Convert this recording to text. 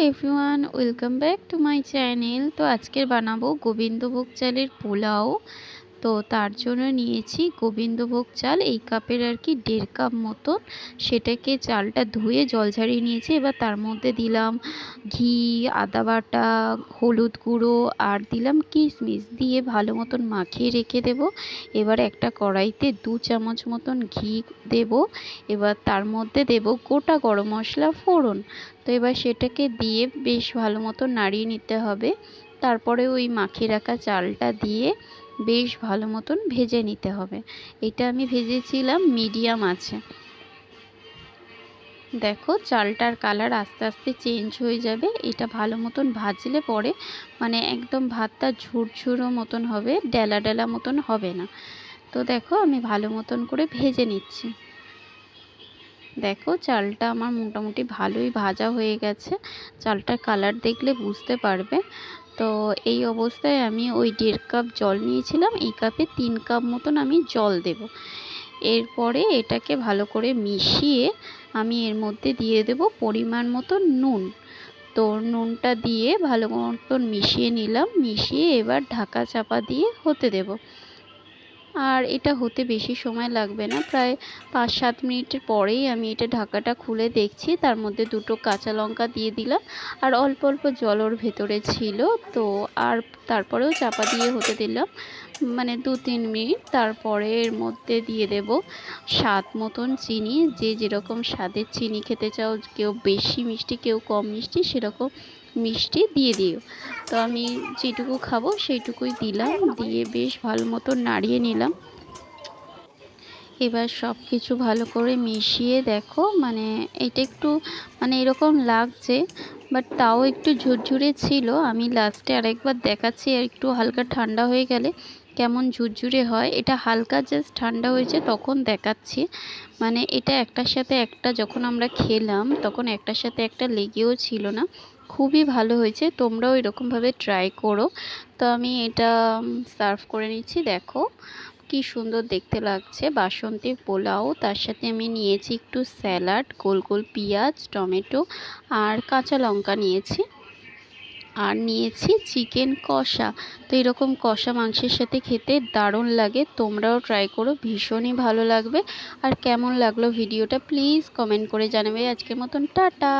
Everyone welcome back to my channel তো আজকের বানাবো গোবিন্দভোগ চালের পোলাও। তো তার জন্য নিয়েছি গোবিন্দভোগ চাল, এই কাপের আর কি দেড় কাপ মতো সেটাকে চালটা ধুয়ে জল ঝারিয়ে নিয়েছি। এবার তার মধ্যে দিলাম ঘি, আদা বাটা, হলুদ গুঁড়ো আর দিলাম কিশমিশ। দিয়ে ভালো মতন মাখিয়ে রেখে দেব। এবার একটা কড়াইতে দু চামচ মতন ঘি দেব। এবার তার মধ্যে দেব গোটা গরম মশলা ফোড়ন। তো এবার সেটাকে দিয়ে বেশ ভালো মতো নাড়িয়ে নিতে হবে। তারপরে ওই মাখিয়ে রাখা চালটা দিয়ে বেশ ভালো মতন ভেজে নিতে হবে। এটা আমি ভেজেছিলাম মিডিয়াম আছে। দেখো, চালটার কালার আস্তে আস্তে চেঞ্জ হয়ে যাবে। এটা ভালো মতন ভাজলে পরে মানে একদম ভাতটা ঝুরঝুরো মতন হবে, ডেলা ডেলা মতন হবে না। তো দেখো, আমি ভালো মতন করে ভেজে নিচ্ছি। দেখো চালটা আমার মোটামুটি ভালোই ভাজা হয়ে গেছে। চালটার কালার দেখলে বুঝতে পারবে। তো এই অবস্থায় আমি ওই দেড় কাপ জল নিয়েছিলাম, এই কাপে তিন কাপ মতন আমি জল দেব। এরপরে এটাকে ভালো করে মিশিয়ে আমি এর মধ্যে দিয়ে দেব পরিমাণ মতো নুন। তো নুনটা দিয়ে ভালো মতন মিশিয়ে নিলাম, মিশিয়ে এবার ঢাকা চাপা দিয়ে হতে দেব। আর এটা হতে বেশি সময় লাগবে না। প্রায় পাঁচ সাত মিনিটের পরেই আমি এটা ঢাকাটা খুলে দেখছি। তার মধ্যে দুটো কাঁচা লঙ্কা দিয়ে দিলাম। আর অল্প অল্প জল ওর ভেতরে ছিল। তো আর তারপরেও চাপা দিয়ে হতে দিলাম। মানে দু তিন মিনিট। তারপরে এর মধ্যে দিয়ে দেব স্বাদ মতন চিনি। যে যেরকম স্বাদের চিনি খেতে চাও, কেউ বেশি মিষ্টি, কেউ কম মিষ্টি, সেরকম মিষ্টি দিয়ে দিও। তো আমি যেটুকু খাব সেইটুকুই দিলাম, দিয়ে বেশ ভালো মতো নাড়িয়ে নিলাম। এবার সব কিছু ভালো করে মিশিয়ে দেখো মানে এটা একটু মানে এরকম লাগছে বাট তাও একটু ঝুরঝুরে ছিল। আমি লাস্টে আরেকবার দেখাচ্ছি, আর একটু হালকা ঠান্ডা হয়ে গেলে কেমন ঝুরঝুরে হয়। এটা হালকা জাস্ট ঠান্ডা হয়েছে, তখন দেখাচ্ছি। মানে এটা একটার সাথে একটা যখন আমরা খেলাম, তখন একটার সাথে একটা লেগেও ছিল না। খুবই ভালো হয়েছে, তোমরাও এরকমভাবে ট্রাই করো। তো আমি এটা সার্ভ করে নিচ্ছি, দেখো কি সুন্দর দেখতে লাগছে। বাসন্তী পোলাও, তার সাথে আমি নিয়েছি একটু স্যালাড, গোল গোল পেঁয়াজ, টমেটো আর কাঁচা লঙ্কা নিয়েছি। আর নিয়েছি চিকেন কষা। তো এরকম কষা মাংসের সাথে খেতে দারুণ লাগে, তোমরাও ট্রাই করো, ভীষণই ভালো লাগবে। আর কেমন লাগল ভিডিওটা প্লিজ কমেন্ট করে জানাবে। আজকের মতন, টাটা!